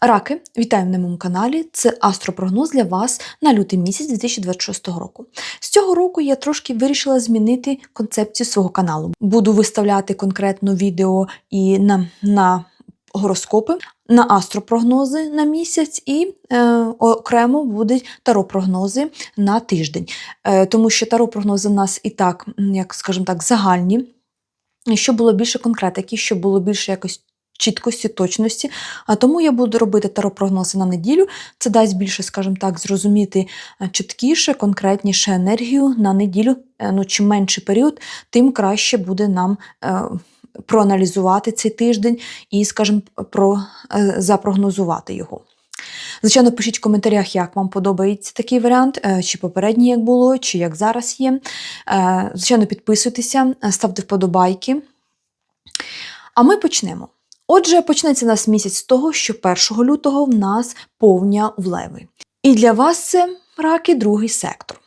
Раки, вітаю на моєму каналі. Це астропрогноз для вас на лютий місяць 2026 року. З цього року я трошки вирішила змінити концепцію свого каналу. Буду виставляти конкретно відео і на, на гороскопи, на астропрогнози на місяць, і е, окремо будуть таро-прогнози на тиждень. Е, тому що таро-прогнози в нас і так, як скажімо так, загальні. Щоб було більше конкретики, щоб було більше якось чіткості, точності. А тому я буду робити таро-прогнози на неділю. Це дасть більше, скажімо так, зрозуміти е, чіткіше, конкретніше енергію на неділю. Е, Ну, чим менший період, тим краще буде нам е, проаналізувати цей тиждень і, скажімо, про, запрогнозувати його. Звичайно, пишіть в коментарях, як вам подобається такий варіант, чи попередній як було, чи як зараз є. Звичайно, підписуйтеся, ставте вподобайки. А ми почнемо. Отже, почнеться нас місяць з того, що 1 лютого в нас повня в леви. І для вас це раки другий сектор.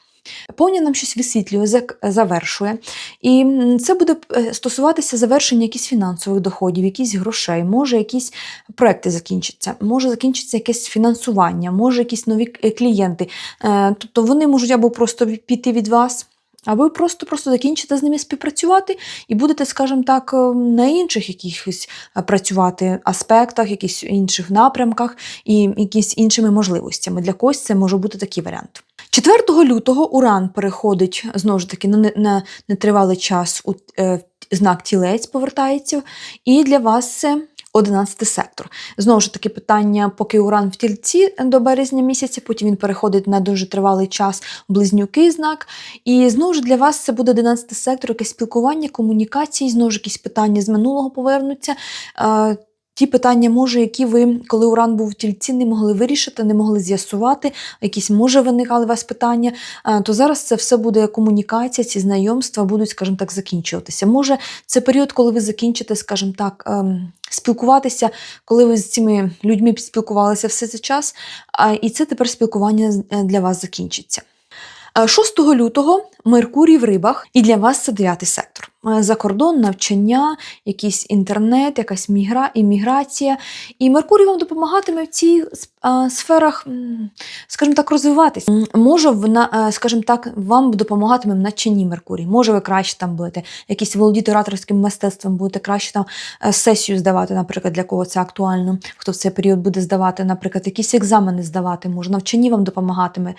Повня нам щось висвітлює, завершує. І це буде е, стосуватися завершення якихось фінансових доходів, якісь грошей, може якісь проекти закінчаться, може закінчиться якесь фінансування, може якісь нові клієнти. Е, Тобто вони можуть або просто піти від вас, а ви просто-просто закінчите з ними співпрацювати і будете, скажімо так, е, на інших якихось е, працювати аспектах, якихось інших напрямках і якісь іншими можливостями. Для когось це може бути такий варіант. 4 лютого Уран переходить знову ж таки на, не- на нетривалий час у е, знак тілець повертається, і для вас це 11 сектор. Знову ж таки, питання, поки Уран в тільці до березня місяця, потім він переходить на дуже тривалий час близнюки знак. І знову ж для вас це буде 11 сектор, якесь спілкування, комунікації, знову ж якісь питання з минулого повернуться. Е, Ті питання, може, які ви, коли Уран був в тільці, не могли вирішити, не могли з'ясувати, якісь може виникали у вас питання, е, то зараз це все буде комунікація, ці знайомства будуть, скажімо так, закінчуватися. Може, це період, коли ви закінчите, скажімо так, ем, спілкуватися, коли ви з цими людьми спілкувалися все цей час, і це тепер спілкування е, для вас закінчиться. Е, 6 лютого Меркурій в рибах, і для вас це 9 сектор. Е, За кордон, навчання, якийсь інтернет, якась мігра, імміграція. І Меркурій вам допомагатиме в цій сферах, скажімо так, розвиватись. Може, е, скажімо так, вам допомагатиме в навчанні Меркурій. Може, ви краще там будете, якісь володіти ораторським мистецтвом, будете краще там е, сесію здавати, наприклад, для кого це актуально, хто в цей період буде здавати, наприклад, якісь екзамени здавати, може, навчанні вам допомагатиме.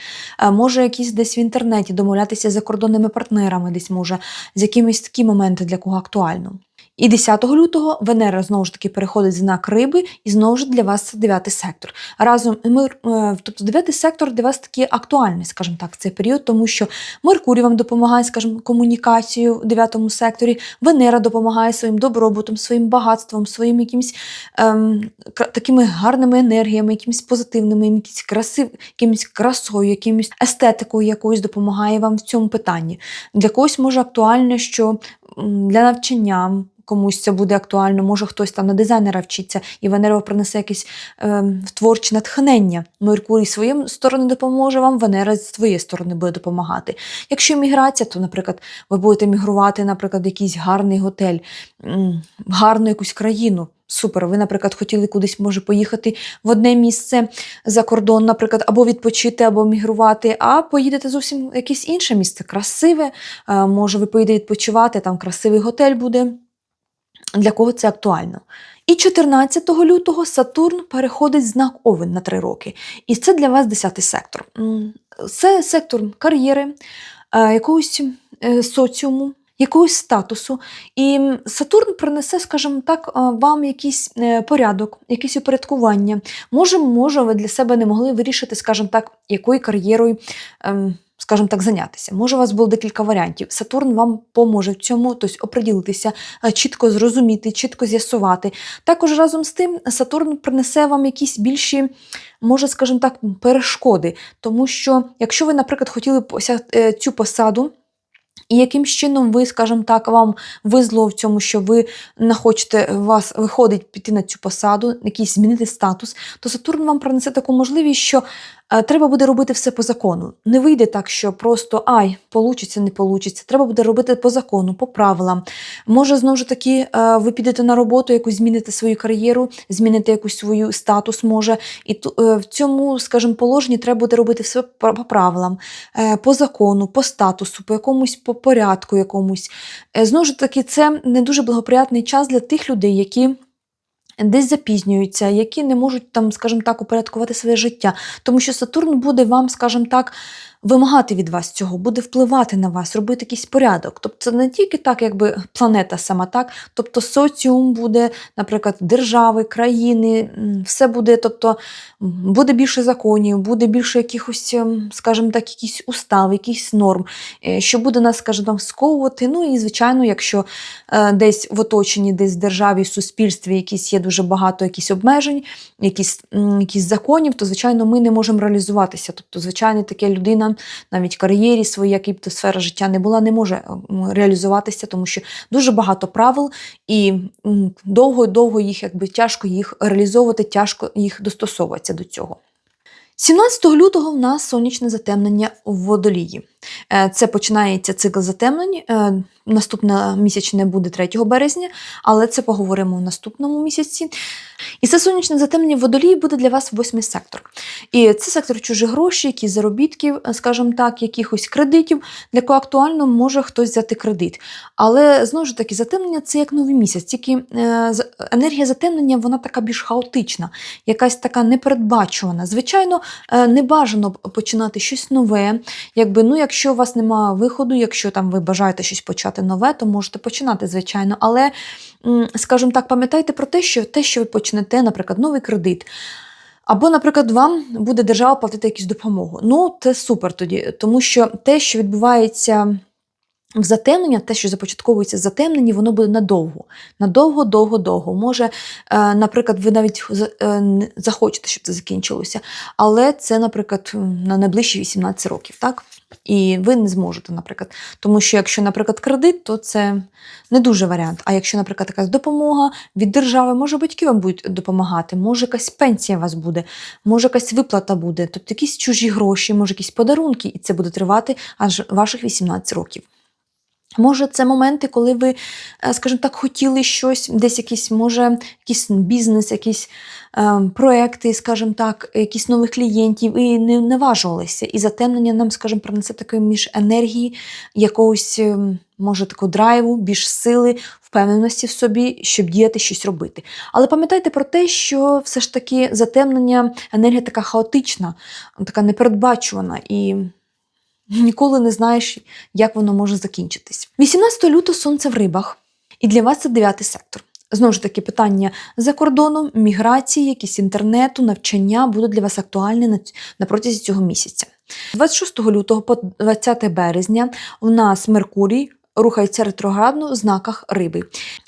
Може, якісь десь в інтернеті домовлятися з закордонними партнерами, десь може, з якимись такі моменти, для кого актуально. І 10 лютого Венера знову ж таки переходить в знак риби, і знову ж для вас це 9 сектор. Разом ми, е, тобто 9 сектор для вас такий актуальний, скажімо так, в цей період, тому що Меркурій вам допомагає, скажімо, комунікацію в 9 секторі, Венера допомагає своїм добробутом, своїм багатством, своїм якимось ем, такими гарними енергіями, якимось позитивними, якимось красив, якимось красою, якимось естетикою якоюсь допомагає вам в цьому питанні. Для когось може актуально, що для навчання. Комусь це буде актуально, може хтось там на дизайнера вчиться, і Венера принесе якесь е, творче натхнення. Меркурій з своєї сторони допоможе вам, Венера з своєї сторони буде допомагати. Якщо міграція, то, наприклад, ви будете мігрувати, наприклад, якийсь гарний готель, гарну якусь країну. Супер, ви, наприклад, хотіли кудись може поїхати в одне місце за кордон, наприклад, або відпочити, або мігрувати, а поїдете зовсім в якесь інше місце, красиве. е, Може, ви поїдете відпочивати, там красивий готель буде. Для кого це актуально? І 14 лютого Сатурн переходить знак Овен на 3 роки. І це для вас 10 сектор. Це сектор кар'єри, е, якогось е, соціуму, якогось статусу. І Сатурн принесе, скажімо так, е, вам якийсь е, порядок, якесь упорядкування. Може, може, ви для себе не могли вирішити, скажімо так, якою кар'єрою. ем, Скажімо так, зайнятися. Може, у вас було декілька варіантів. Сатурн вам поможе в цьому, тобто оприділитися, е, чітко зрозуміти, чітко з'ясувати. Також разом з тим Сатурн принесе вам якісь більші, може, скажімо так, перешкоди. Тому що, якщо ви, наприклад, хотіли цю посаду, І яким чином ви, скажімо так, вам везло в цьому, що ви не хочете вас виходить піти на цю посаду, якийсь змінити статус, то Сатурн вам принесе таку можливість, що треба буде робити все по закону. Не вийде так, що просто ай, получиться, не получиться. Треба буде робити по закону, по правилам. Може, знову ж таки, е, ви підете на роботу, якусь зміните свою кар'єру, зміните якусь свою статус, може. І е, в цьому, скажімо, положенні треба буде робити все по правилам, е, по закону, по статусу, по якомусь по порядку якомусь. Е, Знову ж таки, це не дуже благоприятний час для тих людей, які. Десь запізнюються, які не можуть там, скажімо так, упорядкувати своє життя. Тому що Сатурн буде вам, скажімо так, вимагати від вас цього, буде впливати на вас, робити якийсь порядок. Тобто це не тільки так, якби планета сама, так, тобто соціум буде, наприклад, держави, країни, все буде, тобто буде більше законів, буде більше якихось, ем, скажімо так, якісь устав, якісь норм, е, що буде нас, скажімо, сковувати. Ну і, звичайно, якщо е, десь в оточенні, десь в державі, в суспільстві якісь є дуже багато якісь обмежень, якісь, якісь законів, то, звичайно, ми не можемо реалізуватися. Тобто, звичайно, така людина навіть в кар'єрі своїй, які б то сфера життя не була, не може реалізуватися, тому що дуже багато правил, і довго-довго їх якби тяжко їх реалізовувати, тяжко їх достосовуватися до цього. 17 лютого в нас сонячне затемнення в водолії. Е, Це починається цикл затемнень. Е, Наступне місячне буде 3 березня, але це поговоримо в наступному місяці. І це сонячне затемнення водолії буде для вас восьмий сектор. І це сектор чужих грошей, якісь заробітків, скажімо так, якихось кредитів, для кого актуально може хтось взяти кредит. Але знову ж таки, затемнення це як новий місяць, тільки е, енергія затемнення вона така більш хаотична, якась така непередбачувана. Звичайно, е, не бажано починати щось нове. Якби, ну, якщо у вас немає виходу, якщо там ви бажаєте щось почати нове, то можете починати, звичайно. Але, скажімо так, пам'ятайте про те, що те, що ви почнете, наприклад, новий кредит. Або, наприклад, вам буде держава платити якусь допомогу. Ну, це супер тоді, тому що те, що відбувається затемнення, те, що започатковується в затемненні, воно буде надовго. Надовго, довго, довго. Може, е, наприклад, ви навіть е, захочете, щоб це закінчилося, але це, наприклад, на найближчі 18 років, так? І ви не зможете, наприклад. Тому що якщо, наприклад, кредит, то це не дуже варіант. А якщо, наприклад, якась допомога від держави, може батьки вам будуть допомагати, може якась пенсія у вас буде, може якась виплата буде, тобто якісь чужі гроші, може якісь подарунки, і це буде тривати аж ваших 18 років. Може, це моменти, коли ви, е, скажімо так, хотіли щось, десь якийсь, може, якийсь бізнес, якісь е, проекти, скажімо так, якісь нових клієнтів, і не наважувалися. І затемнення нам, скажімо, принесе такої між енергії, якогось, е, може, такого драйву, більш сили, впевненості в собі, щоб діяти щось робити. Але пам'ятайте про те, що все ж таки затемнення, енергія така хаотична, така непередбачувана. І Ніколи не знаєш, як воно може закінчитись. 18 лютого сонце в рибах, і для вас це дев'ятий сектор. Знову ж таки, питання за кордоном, міграції, якісь інтернету, навчання будуть для вас актуальні на, на протязі цього місяця. 26 лютого по 20 березня у нас Меркурій рухається ретроградно в знаках риби.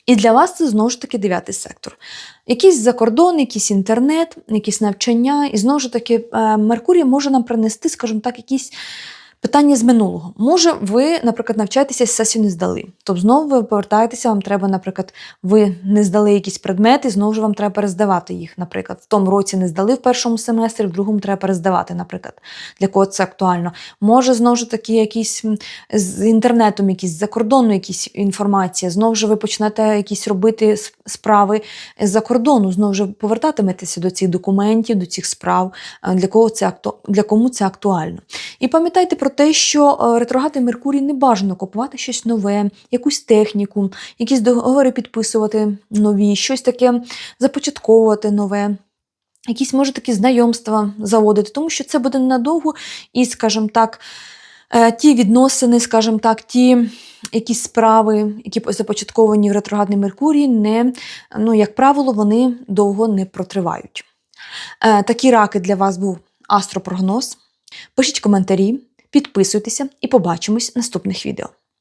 І для вас це знову ж таки дев'ятий сектор. Якийсь закордон, якийсь інтернет, якісь навчання. І знову ж таки, е, Меркурій може нам принести, скажімо так, якісь Питання з минулого. Може, ви, наприклад, навчаєтеся сесію не здали. Тобто знову ви повертаєтеся, вам треба, наприклад, ви не здали якісь предмети, знову ж вам треба перездавати їх. Наприклад, в тому році не здали в першому семестрі, в другому треба перездавати, наприклад. Для кого це актуально. Може, знову ж таки, якісь з інтернетом, якісь за кордону, якісь інформація. Знову ж ви почнете якісь робити справи з-за кордону. Знову ж повертатиметеся до цих документів, до цих справ. Е, Для кого це акту... для кому це актуально. І пам'ятайте про те, що е, ретроградний Меркурій не бажано купувати щось нове, якусь техніку, якісь договори підписувати нові, щось таке започатковувати нове. Якісь, може, такі знайомства заводити, тому що це буде ненадовго, і, скажімо так, е, ті відносини, скажімо так, ті якісь справи, які започатковані в ретроградний Меркурій, не, ну, як правило, вони довго не протривають. Е, Такі раки для вас був астропрогноз. Пишіть коментарі, підписуйтеся і побачимось в наступних відео.